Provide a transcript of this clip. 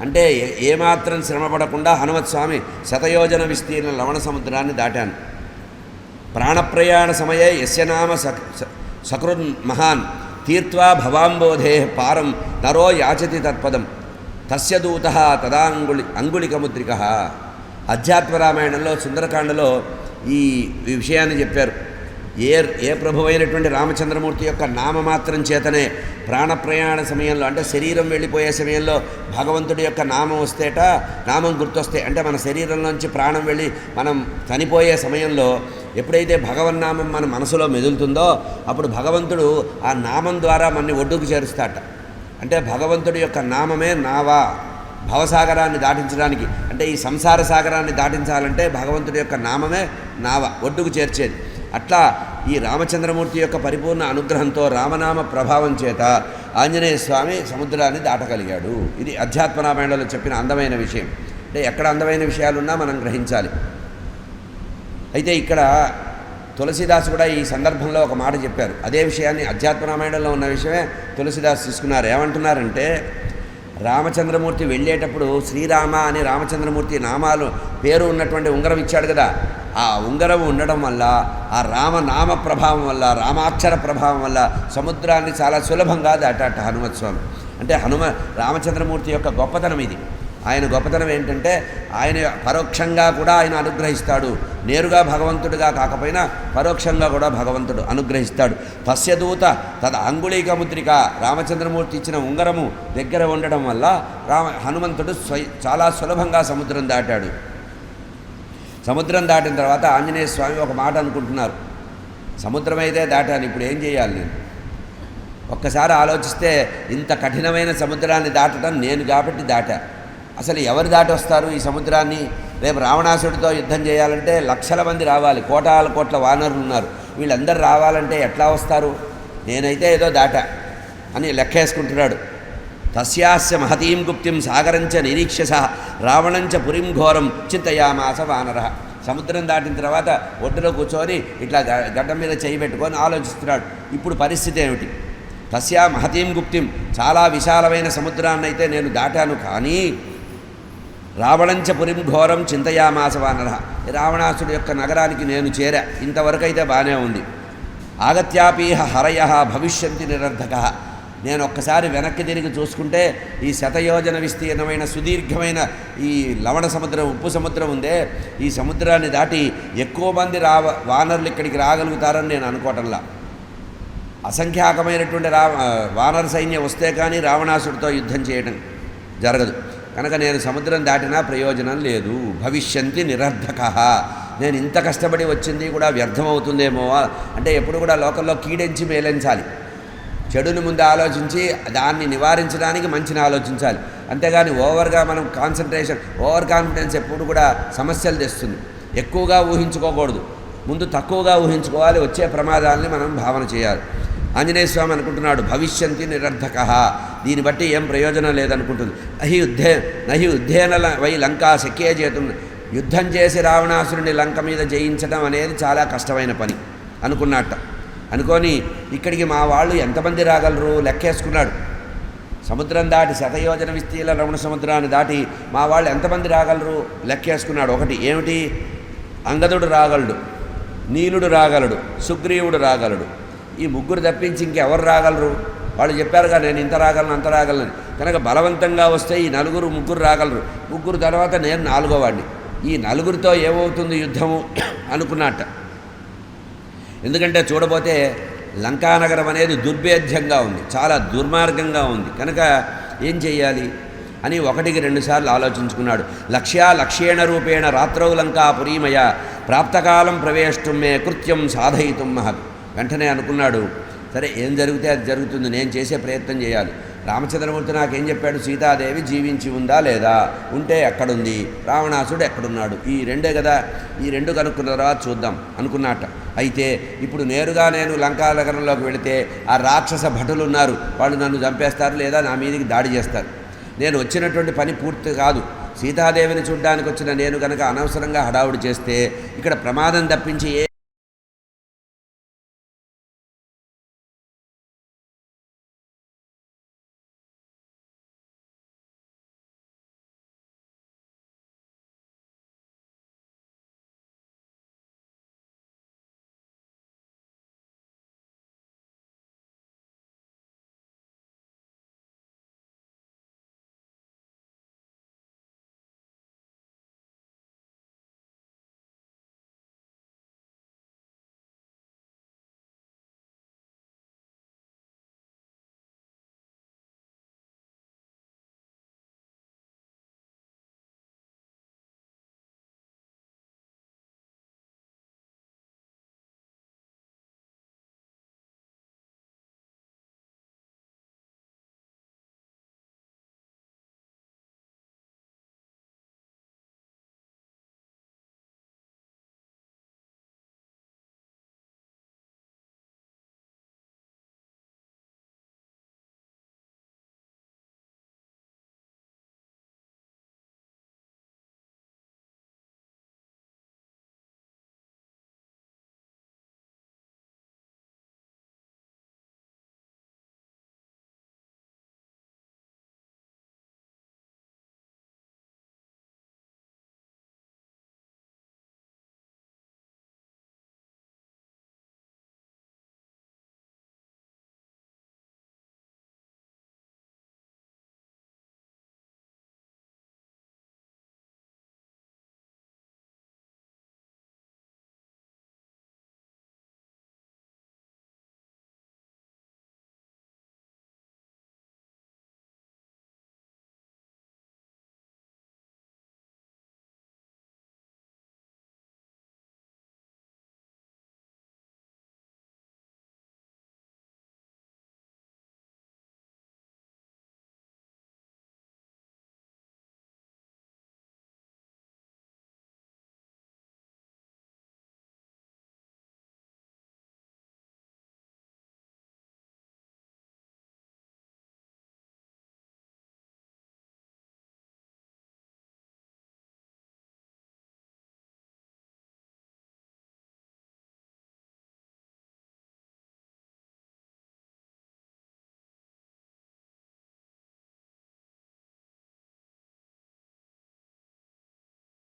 అంటే ఏమాత్రం శ్రమపడకుండా హనుమత్స్వామి శతయోజన విస్తీర్ణ లవణ సముద్రాన్ని దాటాను. ప్రాణప్రయాణ సమయే యస్య నామ సక్ సకృన్ మహాన్. తీర్త్వా భవాంబోధే పారం నరో యాచతి తత్పదం. తస్య దూత తదాంగుళి అంగుళికముద్రిక. అధ్యాత్మ రామాయణంలో సుందరకాండలో ఈ విషయాన్ని చెప్పారు. ఏ ఏ ప్రభువైనటువంటి రామచంద్రమూర్తి యొక్క నామమాత్రం చేతనే ప్రాణప్రయాణ సమయంలో అంటే శరీరం వెళ్ళిపోయే సమయంలో భగవంతుడి యొక్క నామం వస్తేట నామం గుర్తొస్తే అంటే మన శరీరంలోంచి ప్రాణం వెళ్ళి మనం చనిపోయే సమయంలో ఎప్పుడైతే భగవన్నామం మన మనసులో మెదులుతుందో అప్పుడు భగవంతుడు ఆ నామం ద్వారా మనని ఒడ్డుకు చేరుస్తాట. అంటే భగవంతుడి యొక్క నామమే నావా. భవసాగరాన్ని దాటించడానికి అంటే ఈ సంసార సాగరాన్ని దాటించాలంటే భగవంతుడి యొక్క నామమే నావ ఒడ్డుకు చేర్చేది. అట్లా ఈ రామచంద్రమూర్తి యొక్క పరిపూర్ణ అనుగ్రహంతో రామనామ ప్రభావం చేత ఆంజనేయ స్వామి సముద్రాన్ని దాటగలిగాడు. ఇది అధ్యాత్మరామాయణలో చెప్పిన అందమైన విషయం. అంటే ఎక్కడ అందమైన విషయాలున్నా మనం గ్రహించాలి. అయితే ఇక్కడ తులసిదాస్ కూడా ఈ సందర్భంలో ఒక మాట చెప్పారు. అదే విషయాన్ని అధ్యాత్మరామాయణంలో ఉన్న విషయమే తులసిదాస్ తీసుకున్నారు. ఏమంటున్నారంటే రామచంద్రమూర్తి వెళ్ళేటప్పుడు శ్రీరామ అని రామచంద్రమూర్తి నామాలు పేరు ఉన్నటువంటి ఉంగరం ఇచ్చాడు కదా. ఆ ఉంగరం ఉండడం వల్ల ఆ రామనామ ప్రభావం వల్ల రామాక్షర ప్రభావం వల్ల సముద్రాన్ని చాలా సులభంగా దాటాట హనుమత్ స్వామి. అంటే హనుమ రామచంద్రమూర్తి యొక్క గొప్పతనం ఇది. ఆయన గొప్పతనం ఏంటంటే ఆయన పరోక్షంగా కూడా ఆయన అనుగ్రహిస్తాడు. నేరుగా భగవంతుడిగా కాకపోయినా పరోక్షంగా కూడా భగవంతుడు అనుగ్రహిస్తాడు. తస్యదూత తద అంగుళీక ముద్రిక రామచంద్రమూర్తి ఇచ్చిన ఉంగరము దగ్గర ఉండడం వల్ల రామ హనుమంతుడు చాలా సులభంగా సముద్రం దాటాడు. సముద్రం దాటిన తర్వాత ఆంజనేయ స్వామి ఒక మాట అనుకుంటున్నారు. సముద్రం అయితే దాటాను ఇప్పుడు ఏం చేయాలి? నేను ఒక్కసారి ఆలోచిస్తే ఇంత కఠినమైన సముద్రాన్ని దాటడం నేను కాబట్టి దాటా. అసలు ఎవరు దాటి వస్తారు ఈ సముద్రాన్ని? రేపు రావణాసుడితో యుద్ధం చేయాలంటే లక్షల మంది రావాలి కోటాల కోట్ల వానరులు ఉన్నారు. వీళ్ళందరూ రావాలంటే ఎట్లా వస్తారు? నేనైతే ఏదో దాటా అని లెక్కేసుకుంటున్నాడు. తస్యాస్య మహతీం గుప్తిం సాగరంచ నిరీక్షస రావణంచ పురిం ఘోరం చింతయామాస వానర. సముద్రం దాటిన తర్వాత ఒడ్డులో కూర్చొని ఇట్లా గ- మీద చేయి పెట్టుకొని ఆలోచిస్తున్నాడు. ఇప్పుడు పరిస్థితి ఏమిటి? తస్యా మహతీం గుప్తిం చాలా విశాలమైన సముద్రాన్ని అయితే నేను దాటాను కానీ రావణంచ పురిం ఘోరం చింతయామాస వానర. రావణాసుడు యొక్క నగరానికి నేను చేరా. ఇంతవరకు అయితే బాగానే ఉంది. ఆగత్యాపీహ హరయ భవిష్యంతి నిరర్ధక. నేను ఒక్కసారి వెనక్కి తిరిగి చూసుకుంటే ఈ శతయోజన విస్తీర్ణమైన సుదీర్ఘమైన ఈ లవణ సముద్రం ఉప్పు సముద్రం ఉందే. ఈ సముద్రాన్ని దాటి ఎక్కువ మంది రా వానరులు ఇక్కడికి రాగలుగుతారని నేను అనుకోవటంలా. అసంఖ్యాకమైనటువంటి రా వానర సైన్యం వస్తే కానీ రావణాసుడితో యుద్ధం చేయడం జరగదు. కనుక నేను సముద్రం దాటినా ప్రయోజనం లేదు. భవిష్యంతి నిరర్ధక. నేను ఇంత కష్టపడి వచ్చింది కూడా వ్యర్థమవుతుందేమో. అంటే ఎప్పుడు కూడా లోకల్లో కీడెంచి మేలెంచాలి. చెడుని ముందు ఆలోచించి దాన్ని నివారించడానికి మంచిని ఆలోచించాలి. అంతేగాని ఓవర్గా మనం కాన్సన్ట్రేషన్ ఓవర్ కాన్ఫిడెన్స్ ఎప్పుడు కూడా సమస్యలు తెస్తుంది. ఎక్కువగా ఊహించుకోకూడదు. ముందు తక్కువగా ఊహించుకోవాలి వచ్చే ప్రమాదాలని మనం భావన చేయాలి. ఆంజనేయ స్వామి అనుకుంటున్నాడు భవిష్యంతి నిరర్ధక దీన్ని బట్టి ఏం ప్రయోజనం లేదనుకుంటుంది. నహి యుద్ధే నహి యుద్ధేన వై లంకా శక్యే చేతుంది యుద్ధం చేసి రావణాసురుని లంక మీద జయించడం అనేది చాలా కష్టమైన పని అనుకున్నట్ట. అనుకొని ఇక్కడికి మా వాళ్ళు ఎంతమంది రాగలరు? లెక్కేసుకున్నాడు. సముద్రం దాటి శతయోజన విస్తీర్ణ రమణ సముద్రాన్ని దాటి మా వాళ్ళు ఎంతమంది రాగలరు? లెక్కేసుకున్నాడు. ఒకటి ఏమిటి? అంగదుడు రాగలడు నీలుడు రాగలడు సుగ్రీవుడు రాగలడు. ఈ ముగ్గురు తప్పించి ఇంకెవరు రాగలరు? వాళ్ళు చెప్పారుగా నేను ఇంత రాగలను అంత రాగలను. కనుక బలవంతంగా వస్తే ఈ నలుగురు ముగ్గురు రాగలరు. ముగ్గురు తర్వాత నేను నాలుగో వాడిని ఈ నలుగురితో ఏమవుతుంది యుద్ధము? అనుకున్నట్ట. ఎందుకంటే చూడబోతే లంకానగరం అనేది దుర్భేద్యంగా ఉంది చాలా దుర్మార్గంగా ఉంది. కనుక ఏం చేయాలి అని ఒకటికి రెండుసార్లు ఆలోచించుకున్నాడు. లక్ష్యా లక్ష్యేణ రూపేణ రాత్రౌ లంకాపురీమయ ప్రాప్తకాలం ప్రవేశం మే కృత్యం సాధయితుం మహత్. వెంటనే అనుకున్నాడు సరే ఏం జరిగితే అది జరుగుతుంది నేను చేసే ప్రయత్నం చేయాలి. రామచంద్రమూర్తి నాకేం చెప్పాడు? సీతాదేవి జీవించి ఉందా లేదా? ఉంటే ఎక్కడుంది? రావణాసుడు ఎక్కడున్నాడు? ఈ రెండే కదా. ఈ రెండు కనుక్కున్న తర్వాత చూద్దాం అనుకున్నట్ట అయితే ఇప్పుడు నేరుగా నేను లంకా నగరంలోకి వెళితే ఆ రాక్షస భటులు ఉన్నారు. వాళ్ళు నన్ను చంపేస్తారు లేదా నా మీదకి దాడి చేస్తారు. నేను వచ్చినటువంటి పని పూర్తి కాదు. సీతాదేవిని చూడ్డానికి వచ్చిన నేను కనుక అనవసరంగా హడావుడి చేస్తే ఇక్కడ ప్రమాదం తప్పించి